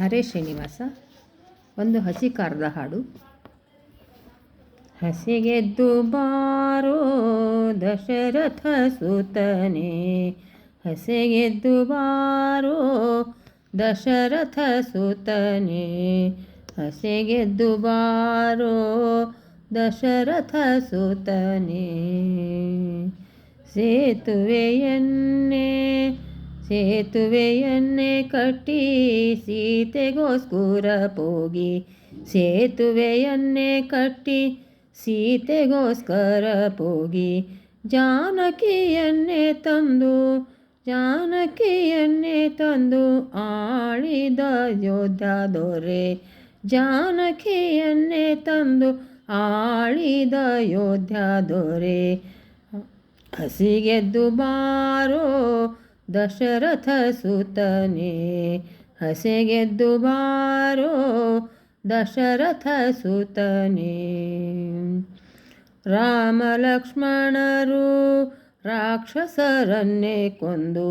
ಹರೇ ಶ್ರೀನಿವಾಸ, ಒಂದು ಹಸಿ ಕಾರದ ಹಾಡು. ಹಸಿಗೆದ್ದು ಬಾರೋ ದಶರಥ ಸುತನೆ, ಹಸಿಗೆದ್ದು ಬಾರೋ ದಶರಥ ಸುತನೆ, ಹಸಿಗೆದ್ದು ಬಾರೋ ದಶರಥ ಸುತನೆ. ಸೇತುವೆಯನ್ನೇ ಸೇತುವೆಯನ್ನೇ ಕಟ್ಟಿ ಸೀತೆಗೋಸ್ಕರ ಪೋಗಿ ಸೇತುವೆಯನ್ನೇ ಕಟ್ಟಿ ಸೀತೆಗೋಸ್ಕರ ಪೋಗಿ ಜಾನಕಿಯನ್ನೇ ತಂದು ಜಾನಕಿಯನ್ನೇ ತಂದು ಆಳಿದ ಯೋಧ ದೊರೆ ಜಾನಕಿಯನ್ನೇ ತಂದು ಆಳಿದ ಯೋಧ ದೊರೆ. ಹಸಿಗೆದ್ದು ಬಾರೋ ದಶರಥ ಸುತನೆ ಹಸೆಗೆದ್ದು ಬಾರೋ ದಶರಥ ಸುತನೆ ರಾಮ ಲಕ್ಷ್ಮಣರು ರಾಕ್ಷಸರನ್ನೇ ಕೊಂದು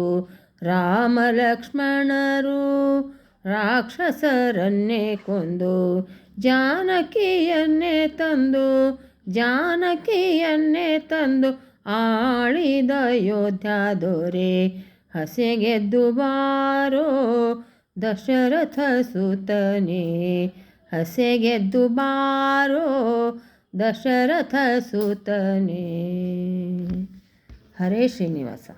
ರಾಮ ಲಕ್ಷ್ಮಣರು ರಾಕ್ಷಸರನ್ನೇ ಕೊಂದು ಜಾನಕಿಯನ್ನೇ ತಂದು ಜಾನಕಿಯನ್ನೇ ತಂದು ಆಳಿದ ಯೋಧ ದೊರೆ ಹಸೆಗೆದ್ದು ಬಾರೋ ದಶರಥ ಸುತನೆ. ಹಸೆಗೆದ್ದು ಬಾರೋ ದಶರಥ ಸುತನೆ. ಹರೇ ಶ್ರೀನಿವಾಸ.